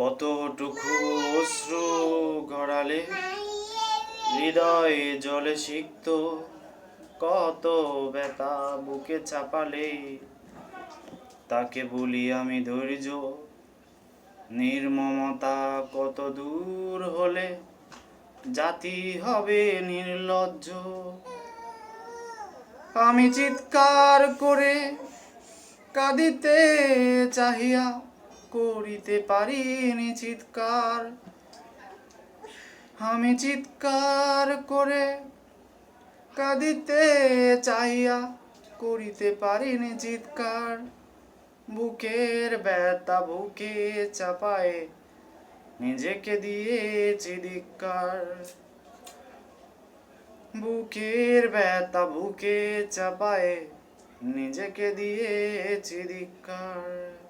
কতটুকু অশ্রু গড়ালে? হৃদয়ে জলে সিক্ত কত ব্যথা বুকে চাপালে? তাকে বলি আমি ধৈর্য নির্মমতা কত দূর হলে? জাতি হবে নির্লজ্জ। আমি চিৎকার করে কাঁদিতে চাহিয়া করিতে পারিনি চিৎকার। আমি চিৎকার করে কাঁদিতে চাইয়া করিতে পারিনি চিৎকার। বুকের ব্যথা বুকে চাপায় নিজেকে দিয়েছি ধিক্কার। বুকের ব্যথা বুকে চাপায় নিজেকে দিয়েছি ধিক্কার।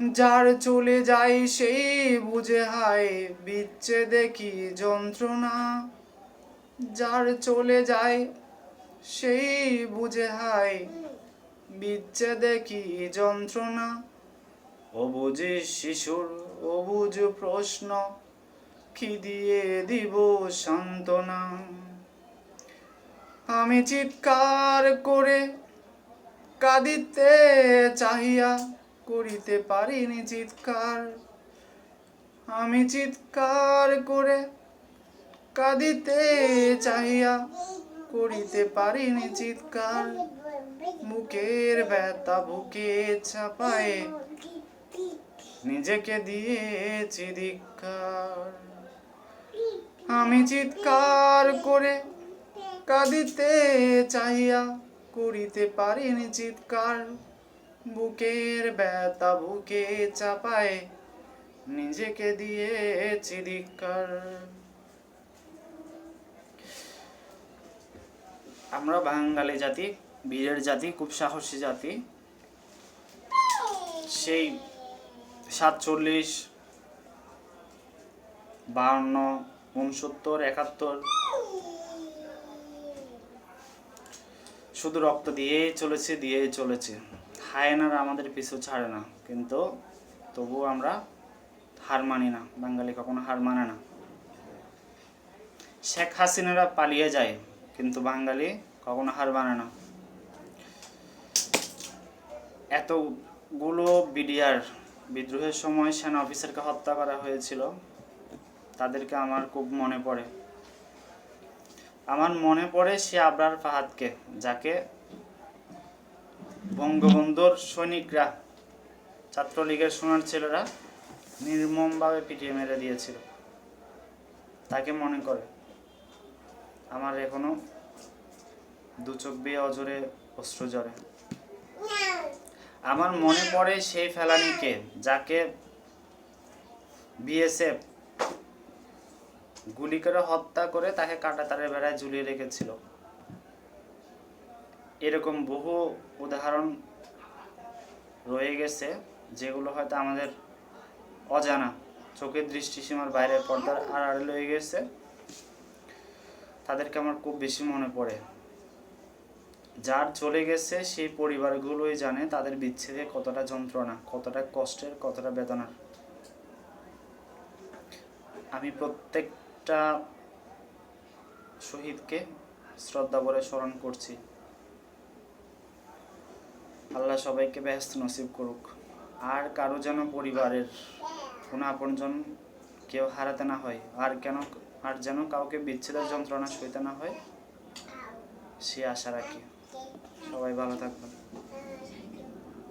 যার চলে যায় সেই বুঝে হায় বিচ্ছে দেখি যন্ত্রণা? যার চলে যায় সেই বুঝে হায় বিচ্ছে দেখি যন্ত্রণা? অবুঝে শিশুর অবুঝ প্রশ্ন, কি দিয়ে দিব সান্ত্বনা? আমি চিৎকার করে কাঁদিতে চাহিয়া করিতে পারিনি চিৎকার। আমি চিৎকার করে কাঁদিতে চাহিয়া করিতে পারিনি চিৎকার। মুখের ব্যথা বুকে চাপায় নিজেকে দিয়েছি ধিক্কার। আমি চিৎকার করে কাঁদিতে চাহিয়া করিতে পারিনি চিৎকার। বুকের ব্যথা বুকে চাপায়, নিজেকে দিয়েছি ধিক্কার। আমরা বাঙালি জাতি, বীরের জাতি, খুব সাহসী জাতি। সেই সাতচল্লিশ বাহান্ন উনসত্তর একাত্তর। শুধু রক্ত দিয়েই চলেছে দিয়েই চলেছে। হায়নারা আমাদের পিছু ছাড়ে না। কিন্তু তবুও আমরা হার মানি না। বাঙালি কখনো হার মানে না। শেখ হাসিনারা পালিয়ে যায়, কিন্তু বাঙালি কখনো হার মানে না। এতগুলো বিডিআর বিদ্রোহের সময় সেনা অফিসারকে হত্যা করা হয়েছিল। তাদেরকে আমার খুব মনে পড়ে। আমার মনে পড়ে সে আবরার ফাহাদকে, যাকে বঙ্গবন্ধুর সৈনিকরা, ছাত্রলীগের সোনার ছেলেরা নির্মমভাবে পিটিয়ে মেরে দিয়েছিল। তাকে মনে করে, আমার এখনও দু চোখ বেয়ে অজরে অশ্রু জরে আমার মনে পড়ে সেই ফেলানিকে যাকে বিএসএফ গুলি করে হত্যা করে তাকে কাটা তারের বেড়ায় ঝুলিয়ে রেখেছিল। এরকম বহু উদাহরণ রয়ে গেছে, যেগুলো হয়তো আমাদের অজানা চোখের দৃষ্টিসীমার বাইরের পর্দার আড়ালে রয়ে গেছে। তাদেরকে আমার খুব বেশি মনে পড়ে। যার চলে গেছে সেই পরিবারগুলোই জানে তাদের বিচ্ছেদে কতটা যন্ত্রণা, কতটা কষ্টের, কতটা বেদনার। আমি প্রত্যেকটা শহীদকে শ্রদ্ধা করে স্মরণ করছি। আল্লাহ সবাইকে ব্যস্ত নসিব করুক। আর কারও যেন পরিবারের কোনো আপনজন কেউ হারাতে না হয়, আর কেন, আর যেন কাউকে বিচ্ছেদের যন্ত্রণা সইতে না হয়, সে আশা রাখি। সবাই ভালো থাকবেন।